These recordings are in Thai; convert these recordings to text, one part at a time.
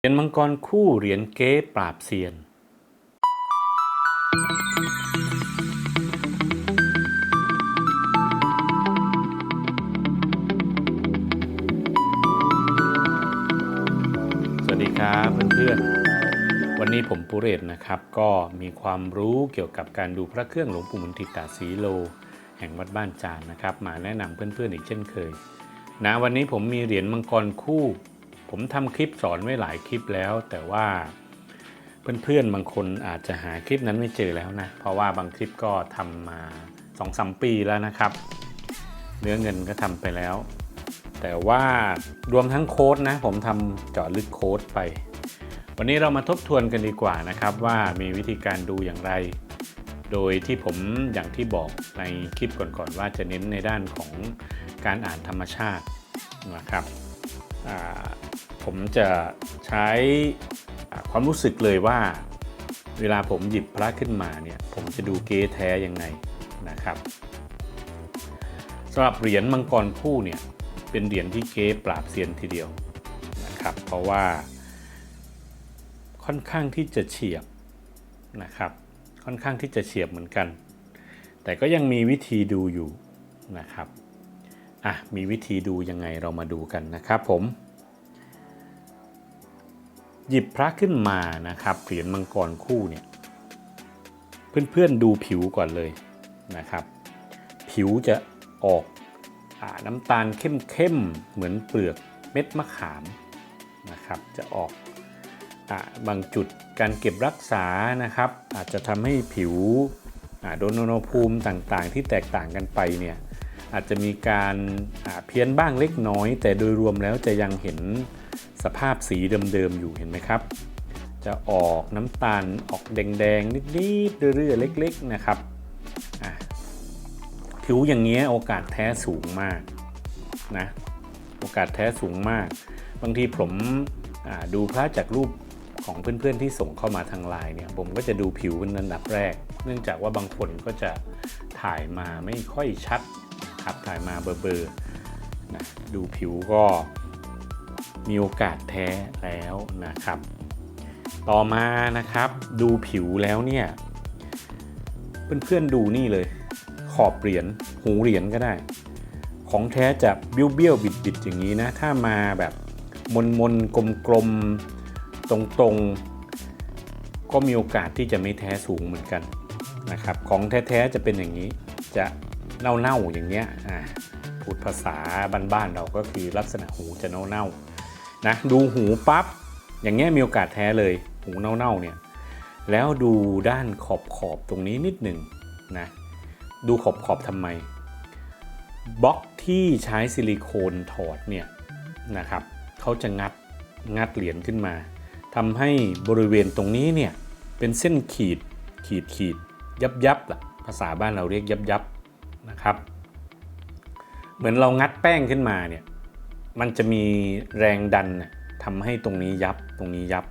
เหรียญมังกรคู่เหรียญเก๊ปราบเซียน สวัสดีครับเพื่อนๆ วันนี้ผมปุเรศนะครับ ก็มีความรู้เกี่ยวกับการดูพระเครื่องหลวงปู่มุนติตาสีโล แห่งวัดบ้านจานนะครับ มาแนะนำเพื่อนๆอีกเช่นเคย นะวันนี้ผมมีเหรียญมังกรคู่ ผมทำคลิปสอนไว้หลายคลิปแล้ว แต่ว่าเพื่อนๆบางคนอาจจะหาคลิปนั้นไม่เจอแล้วนะ เพราะว่าบางคลิปก็ทำมา2อสปีแล้วนะครับ เนื้อเงินก็ทำไปแล้ว แต่ว่ารวมทั้งโค้ดนะ ผมทำเจาะลึกโค้ดไป วันนี้เรามาทบทวนกันดีกว่านะครับ ว่ามีวิธีการดูอย่างไร โดยที่ผมอย่างที่บอกในคลิปก่อนๆว่าจะเน้นในด้านของการอ่านธรรมชาตินะครับอ่า ผมจะใช้ความรู้สึกเลยว่า เวลาผมหยิบพระขึ้นมาเนี่ยผมจะดูเก๊แท้ยังไงนะครับสำหรับเหรียญมังกรคู่เนี่ยเป็นเหรียญที่เก๊ปราบเซียนทีเดียวนะครับ เพราะว่าค่อนข้างที่จะเฉียบนะครับ ค่อนข้างที่จะเฉียบเหมือนกัน แต่ก็ยังมีวิธีดูอยู่นะครับอะมีวิธีดูยังไงเรามาดูกันนะครับผม หยิบพระขึ้นมานะครับเหรียญมังกรคู่เนี่ยเพื่อนๆดูผิวก่อนเลยนะครับ ผิวจะออกอน้ำตาลเข้มๆเหมือนเปลือกเม็ดมะขามนะครับ จะออกอบางจุดการเก็บรักษานะครับ อาจจะทำให้ผิวโดนอุณหภูมิต่างๆ ที่แตกต่างกันไปเนี่ยอาจจะมีการเพี้ยนบ้างเล็กน้อย แต่โดยรวมแล้วจะยังเห็น สภาพสีเดิมๆอยู่เห็นไหมครับ จะออกน้ำตาลออกแดงๆนิดๆเรื่อยๆเล็ก ๆ นะครับผิวอย่างเงี้ยโอกาสแท้สูงมากนะโอกาสแท้สูงมาก บางทีผมดูพระจากรูปของเพื่อนๆที่ส่งเข้ามาทางไลน์เนี่ยผมก็จะดูผิวเป็นอันดับแรก เนื่องจากว่าบางคนก็จะถ่ายมาไม่ค่อยชัดขับถ่ายมาเบอร์ๆนะดูผิวก็ มีโอกาสแท้แล้วนะครับ ต่อมานะครับดูผิวแล้วเนี่ยเพื่อนๆดูนี่เลย ขอบเหรียญหูเหรียญก็ได้ ของแท้จะเบี้ยวเบี้ยวบิดบิดๆอย่างนี้นะ ถ้ามาแบบมนมนกลมกลมๆตรงตรงๆก็มีโอกาสที่จะไม่แท้สูงเหมือนกันนะครับ ของแท้ๆจะเป็นอย่างนี้จะเน่าๆอย่างเงี้ยอ่าพูดภาษาบ้านๆเราก็คือลักษณะหูจะเน่าๆ นะดูหูปั๊บอย่างเงี้ยมีโอกาสแท้เลยหูเน่าๆเนี่ยแล้วดูด้านขอบขอบตรงนี้นิดหนึ่งนะดูขอบขอบทำไมบล็อกที่ใช้ซิลิโคนถอดเนี่ยนะครับเขาจะงัดงัดเหรียญขึ้นมาทำให้บริเวณตรงนี้เนี่ยเป็นเส้นขีดขีดขีดยับยับล่ะภาษาบ้านเราเรียกยับยับนะครับ เหมือนเรางัดแป้งขึ้นมาเนี่ย มันจะมีแรงดันทำให้ตรงนี้ยับตรงนี้ยับ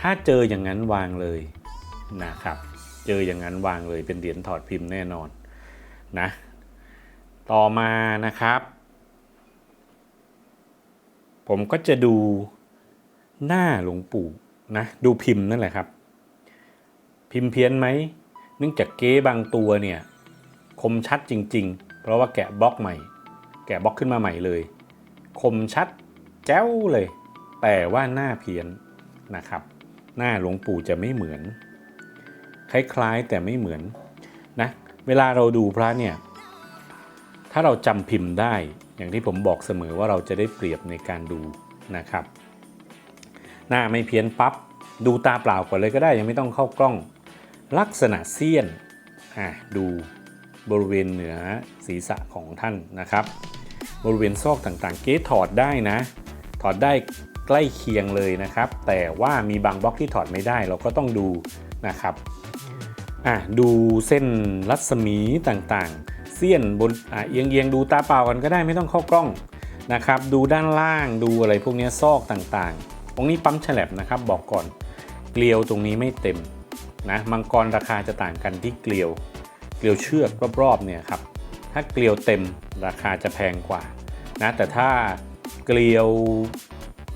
ถ้าเจออย่างนั้นวางเลยนะครับ เจออย่างนั้นวางเลยเป็นเหรียญถอดพิมพ์แน่นอนนะต่อมานะครับ ผมก็จะดูหน้าหลวงปู่นะดูพิมพ์นั่นแหละครับ พิมพ์เพี้ยนไหมเนื่องจากเก๊บางตัวเนี่ยคมชัดจริง ๆ เพราะว่าแกะบล็อกใหม่ แกะบล็อกขึ้นมาใหม่เลย คมชัดแจ้วเลย แต่ว่าหน้าเพี้ยนนะครับ หน้าหลวงปู่จะไม่เหมือน คล้ายๆแต่ไม่เหมือนนะเวลาเราดูพระเนี่ย ถ้าเราจำพิมพ์ได้ อย่างที่ผมบอกเสมอว่าเราจะได้เปรียบในการดูนะครับ หน้าไม่เพี้ยนปับ๊บดูตาเปล่าก่อนเลยก็ได้ยังไม่ต้องเข้ากล้อง ลักษณะเสี้ยนอะดูบริเวณเหนือศีรษะของท่านนะครับ บริเวณซอกต่างๆ เก๊ถอดได้นะ ถอดได้ใกล้เคียงเลยนะครับ แต่ว่ามีบางบล็อกที่ถอดไม่ได้เราก็ต้องดูนะครับอะดูเส้นรัศมีต่างๆ เสี้ยนบนอะเอียงๆดูตาเปล่ากันก็ได้ไม่ต้องเข้ากล้องนะครับ ดูด้านล่างดูอะไรพวกนี้ซอกต่างๆ ตรงนี้ปั๊มฉลับนะครับ บอกก่อนเกลียวตรงนี้ไม่เต็มนะมังกรราคาจะต่างกันที่เกลียว เกลียวเชือกรอบๆเนี่ยครับ ถ้าเกลียวเต็มราคาจะแพงกว่านะแต่ถ้าเกลียว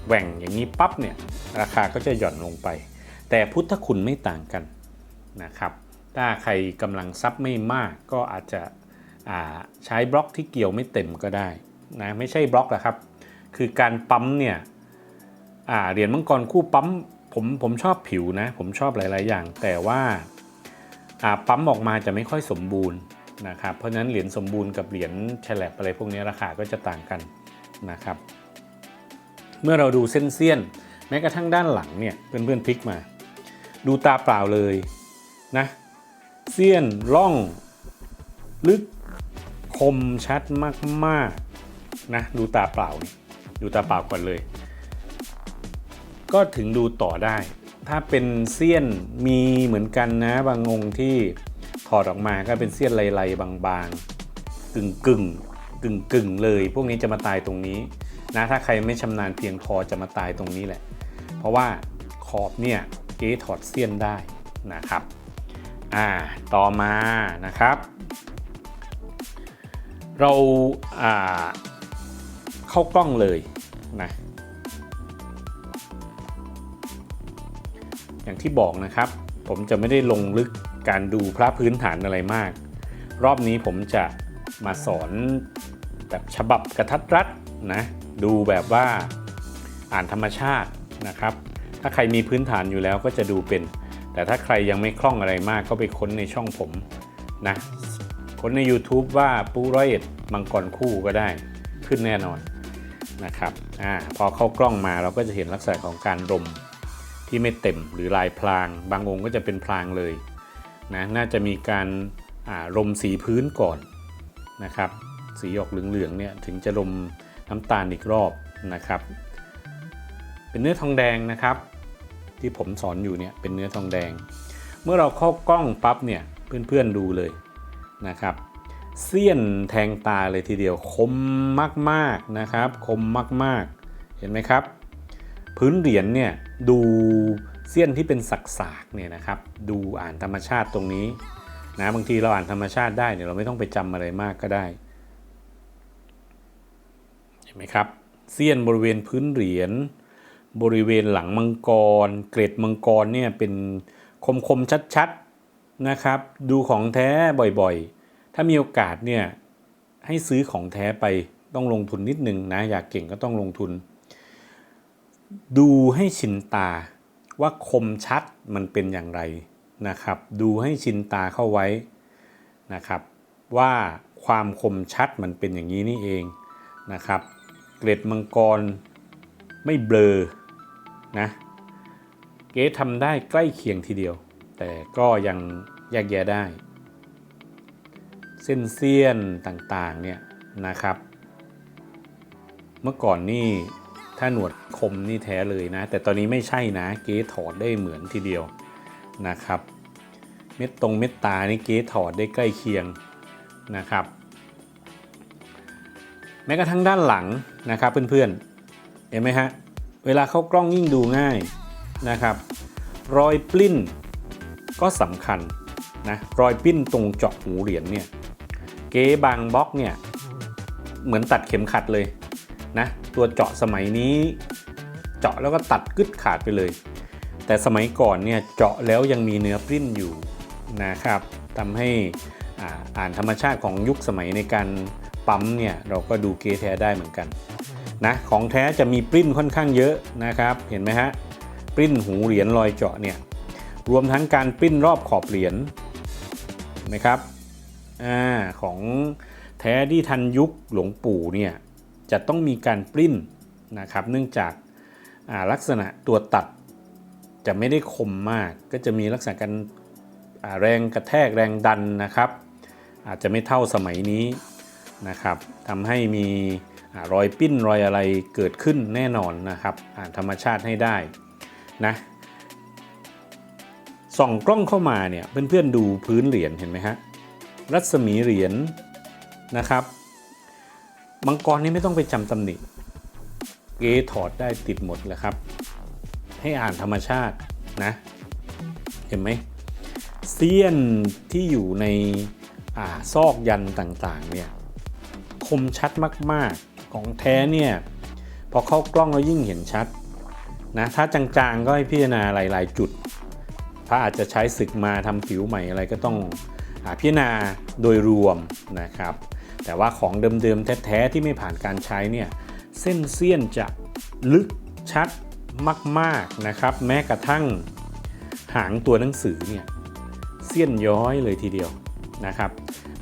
แหว่งอย่างนี้ปั๊บเนี่ยราคาก็จะหย่อนลงไป แต่พุทธคุณไม่ต่างกันนะครับถ้าใครกำลังทรัพย์ไม่มากก็อาจจะใช้บล็อกที่เกี่ยวไม่เต็มก็ได้นะไม่ใช่บล็อกนะครับ คือการปั๊มเนี่ยเหรียญมังกรคู่ปั๊มผมผมชอบผิวนะ ผมชอบหลาย ๆ อย่าง แต่ว่าปั๊มออกมาจะไม่ค่อยสมบูรณ์ นะครับเพราะฉะนั้นเหรียญสมบูรณ์กับเหรียญแฉลบอะไรพวกนี้ราคาก็จะต่างกันนะครับ เมื่อเราดูเส้นเสี้ยน แม้กระทั่งด้านหลังเนี่ยเพื่อนๆพลิกมา ดูตาเปล่าเลยนะเสี้ยนร่อง ลึกคมชัดมากๆนะดูตาเปล่าดูตาเปล่าก่อนเลย ก็ถึงดูต่อได้ ถ้าเป็นเสี้ยนมีเหมือนกันนะบางองค์ที่ ถอดออกมาก็เป็นเสี้ยนลายๆบางๆ กึ่งกึ่งกึ่งกึ่งเลย พวกนี้จะมาตายตรงนี้นะถ้าใครไม่ชำนาญเพียงพอจะมาตายตรงนี้แหละ เพราะว่าขอบเนี่ยเก๊ถอดเสี้ยนได้นะครับอ่าต่อมานะครับ เราอ่าเข้ากล้องเลยนะอย่างที่บอกนะครับ ผมจะไม่ได้ลงลึก การดูพระพื้นฐานอะไรมาก รอบนี้ผมจะมาสอนแบบฉบับกระทัดรัดนะดูแบบว่าอ่านธรรมชาตินะครับ ถ้าใครมีพื้นฐานอยู่แล้วก็จะดูเป็น แต่ถ้าใครยังไม่คล่องอะไรมากก็ไปค้นในช่องผมนะค้นใน YouTube ว่าปูร้อยเอ็ดมังกรคู่ก็ได้ขึ้นแน่นอนนะครับอ่าพอเข้ากล้องมาเราก็จะเห็นลักษณะของการรมที่ไม่เต็มหรือลายพลาง บางองค์ก็จะเป็นพลางเลย นะน่าจะมีการรมสีพื้นก่อนนะครับ สีออกเหลืองๆเนี่ยถึงจะรมน้ำตาลอีกรอบนะครับ เป็นเนื้อทองแดงนะครับ ที่ผมสอนอยู่เนี่ยเป็นเนื้อทองแดง เมื่อเราเข้ากล้องปั๊บเนี่ยเพื่อนๆดูเลยนะครับเสี้ยนแทงตาเลยทีเดียวคมมากๆนะครับ คมมากๆ เห็นไหมครับ พื้นเหรียญเนี่ยดู เสี้ยนที่เป็นสักๆเนี่ยนะครับ ดูอ่านธรรมชาติตรงนี้นะบางทีเราอ่านธรรมชาติได้เนี่ยเราไม่ต้องไปจำอะไรมากก็ได้เห็นไหมครับเสี้ยนบริเวณพื้นเหรียญบริเวณหลังมังกร เกรดมังกรเนี่ยเป็นคมๆชัดๆนะครับ ดูของแท้บ่อยๆ ถ้ามีโอกาสเนี่ยให้ซื้อของแท้ไปต้องลงทุนนิดนึงนะ อยากเก่งก็ต้องลงทุน ดูให้ชินตา ว่าคมชัดมันเป็นอย่างไรนะครับ ดูให้ชินตาเข้าไว้นะครับ ว่าความคมชัดมันเป็นอย่างนี้นี่เองนะครับ เกล็ดมังกรไม่เบลอนะเก๊ทำได้ใกล้เคียงทีเดียว แต่ก็ยังแยกแยะได้ เส้นเสี้ยนต่างๆเนี่ยนะครับ เมื่อก่อนนี่ ถ้าหนวดคมนี่แท้เลยนะ แต่ตอนนี้ไม่ใช่นะ เก๊ถอดได้เหมือนทีเดียวนะครับ เม็ดตรงเม็ดตานี่เก๊ถอดได้ใกล้เคียงนะครับ แม้กระทั่งด้านหลังนะครับเพื่อนๆ เห็นไหมฮะ เวลาเข้ากล้องยิ่งดูง่ายนะครับ รอยปลิ้นก็สำคัญนะ รอยปลิ้นตรงเจาะหูเหรียญเนี่ย เก๊บางบล็อกเนี่ย เหมือนตัดเข็มขัดเลยนะ ตัวเจาะสมัยนี้เจาะแล้วก็ตัดกึดขาดไปเลย แต่สมัยก่อนเนี่ยเจาะแล้วยังมีเนื้อปลิ้นอยู่นะครับทำให้อ่านธรรมชาติของยุคสมัยในการปั๊มเนี่ยเราก็ดูเกแท้ได้เหมือนกันนะของแท้จะมีปริ้นค่อนข้างเยอะนะครับ เห็นไหมฮะปริ้นหูเหรียญรอยเจาะเนี่ยรวมทั้งการปริ้นรอบขอบเหรียญนไหมครับอของแท้ที่ทันยุคหลวงปู่เนี่ย จะต้องมีการปริ้นนะครับ เนื่องจากาลักษณะตัวตัดจะไม่ได้คมมาก ก็จะมีลักษณะการาแรงกระแทกแรงดันนะครับ อาจจะไม่เท่าสมัยนี้นะครับทำให้มีอรอยปิ้นรอยอะไรเกิดขึ้นแน่นอนนะครับ อ่านธรรมชาติให้ได้นะส่องกล้องเข้ามาเนี่ยเพื่อนๆดูพื้นเหรียญเห็นไหมฮะรัศมีเหรียญนะครับ มังกรนี่ไม่ต้องไปจำตำหนิเกถอดได้ติดหมดเลยครับ ให้อ่านธรรมชาตินะ เห็นไหมเสี้ยนที่อยู่ในอ่าซอกยันต่างๆเนี่ยคมชัดมากๆของแท้เนี่ยพอเข้ากล้องแล้วยิ่งเห็นชัดนะถ้าจางๆก็ให้พิจารณาหลาย ๆ จุดพระอาจจะใช้ศึกมาทำผิวใหม่อะไรก็ต้องอพิจารณาโดยรวมนะครับ แต่ว่าของเดิมๆแท้ๆที่ไม่ผ่านการใช้เนี่ยเส้นเสี้ยนจะลึกชัดมากๆนะครับ แม้กระทั่งหางตัวหนังสือเนี่ยเสี้ยนย้อยเลยทีเดียวนะครับ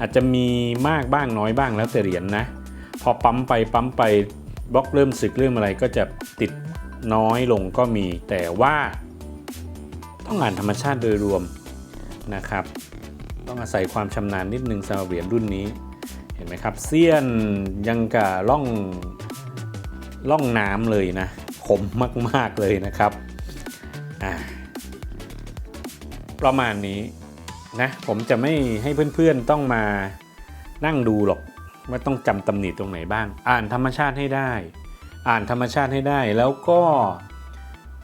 อาจจะมีมากบ้างน้อยบ้างแล้วแต่เหรียญนนะ พอปั๊มไปปั๊มไปบล็อกเริ่มสึกเริ่มอะไรก็จะติดน้อยลงก็มี แต่ว่าต้องอ่านธรรมชาติโดยรวมนะครับ ต้องอาศัยความชำนาญนิดนึงสำหรับเหรียญรุ่นนี้ เห็นไหมครับเสี้ยนยังกับล่องล่องน้ำเลยนะคมมาก ๆ เลยนะครับ ประมาณนี้นะผมจะไม่ให้เพื่อนๆต้องมานั่งดูหรอกว่าต้องจำตำหนิตรงไหนบ้าง อ่านธรรมชาติให้ได้ อ่านธรรมชาติให้ได้แล้วก็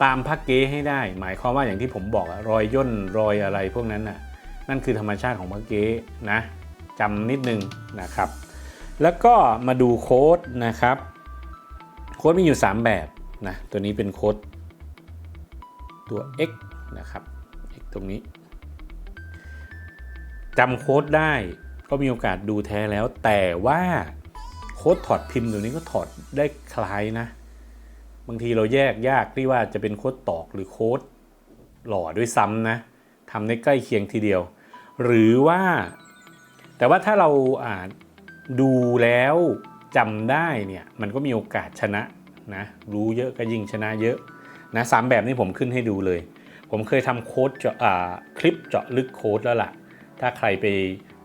ตามพักเก้ให้ได้ หมายความว่าอย่างที่ผมบอกอะรอยย่นรอยอะไรพวกนั้นน่ะนั่นคือธรรมชาติของพักเก้นะ จำนิดนึงนะครับ แล้วก็มาดูโค้ดนะครับ โค้ดมีอยู่ 3 แบบนะตัวนี้เป็นโค้ดตัว x นะครับ x ตรงนี้จำโค้ดได้ก็มีโอกาสดูแท้แล้ว แต่ว่าโค้ดถอดพิมพ์ตัวนี้ก็ถอดได้คล้ายนะ บางทีเราแยกยากที่ว่าจะเป็นโค้ดตอกหรือโค้ดหล่อด้วยซ้ำนะทำได้ใกล้เคียงทีเดียว หรือว่า แต่ว่าถ้าเราอ่าดูแล้วจำได้เนี่ยมันก็มีโอกาสชนะนะรู้เยอะก็ยิ่งชนะเยอะนะสามแบบนี้ผมขึ้นให้ดูเลย ผมเคยทำโค้ดเจาะคลิปเจาะลึกโค้ดแล้วล่ะ ถ้าใครไป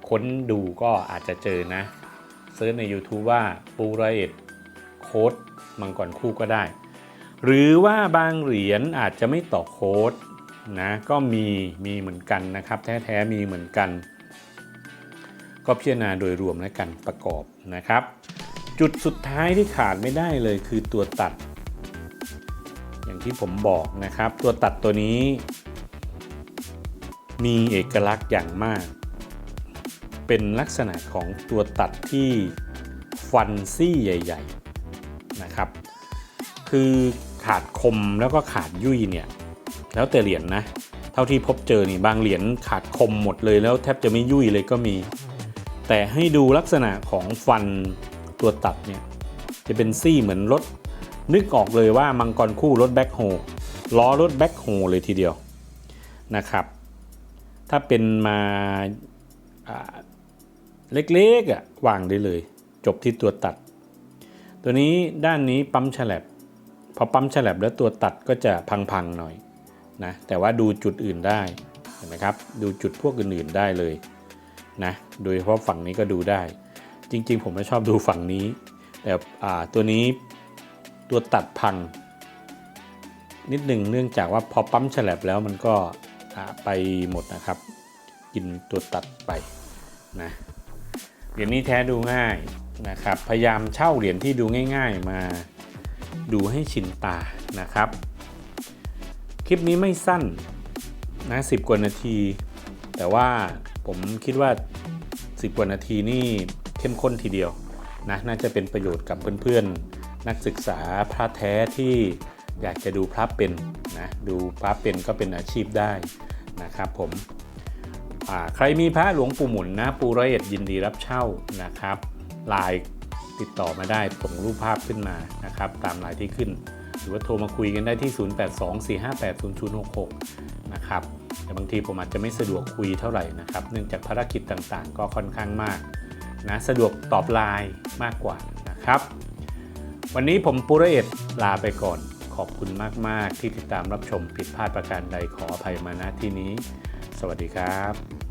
ค้นดูก็อาจจะเจอนะเซิร์ชใน YouTube ว่าปูไรเอ็ดโค้ดมังกรคู่ก็ได้ หรือว่าบางเหรียญอาจจะไม่ต่อโค้ดนะก็มีมีเหมือนกันนะครับ แท้ๆมีเหมือนกัน ก็พิจารณาโดยรวมและกันประกอบนะครับ จุดสุดท้ายที่ขาดไม่ได้เลยคือตัวตัด อย่างที่ผมบอกนะครับ ตัวตัดตัวนี้ มีเอกลักษณ์อย่างมาก เป็นลักษณะของตัวตัดที่ฟันซี่ใหญ่ ๆนะครับ คือขาดคมแล้วก็ขาดยุ่ยเนี่ยแล้วแต่เหรียญนะเท่าที่พบเจอนี่บางเหรียญขาดคมหมดเลยแล้วแทบจะไม่ยุ่ยเลยก็มี แต่ให้ดูลักษณะของฟันตัวตัดเนี่ยจะเป็นซี่เหมือนรถ นึกออกเลยว่ามังกรคู่รถแบ็คโฮล้อรถแบ็คโฮเลยทีเดียวนะครับ ถ้าเป็นมาเล็กๆอะวางได้เลย จบที่ตัวตัด ตัวนี้ด้านนี้ปั๊มฉลับพอปั๊มฉลับแล้วตัวตัดก็จะพังๆหน่อยนะแต่ว่าดูจุดอื่นได้เห็นไหมครับ ดูจุดพวกอื่นๆได้เลย นะโดยเฉพาะฝั่งนี้ก็ดูได้ จริงๆ ผมไม่ชอบดูฝั่งนี้ แต่ตัวนี้ตัวตัดพัง นิดหนึ่งเนื่องจากว่าพอปั๊มฉลับแล้วมันก็ไปหมดนะครับ กินตัวตัดไปนะเหรียญนี้แท้ดูง่ายนะครับ พยายามเช่าเหรียญที่ดูง่าย ๆ มาดูให้ชินตานะครับ คลิปนี้ไม่สั้นนะสิบกว่านาที แต่ว่า ผมคิดว่า 10กว่านาทีนี่เข้มข้นทีเดียวนะน่าจะเป็นประโยชน์กับเพื่อนๆ นักศึกษาพระแท้ที่อยากจะดูพระเป็นนะดูพระเป็นก็เป็นอาชีพได้นะครับผมใครมีพระหลวงปู่หมุนนะปูร้อยเอ็ดยินดีรับเช่านะครับไลน์ติดต่อมาได้ส่งรูปภาพขึ้นมานะครับ ตามไลน์ที่ขึ้น หรือว่าโทรมาคุยกันได้ที่ 0824580066 นะครับ แต่บางทีผมอาจจะไม่สะดวกคุยเท่าไหร่นะครับ เนื่องจากภารกิจต่างๆ ก็ค่อนข้างมากนะ สะดวกตอบไลน์มากกว่านะครับ วันนี้ผมปุระเอ็ดลาไปก่อน ขอบคุณมาก ๆ ที่ติดตามรับชมผิดพลาดประการใดขออภัยมาณที่นี้ สวัสดีครับ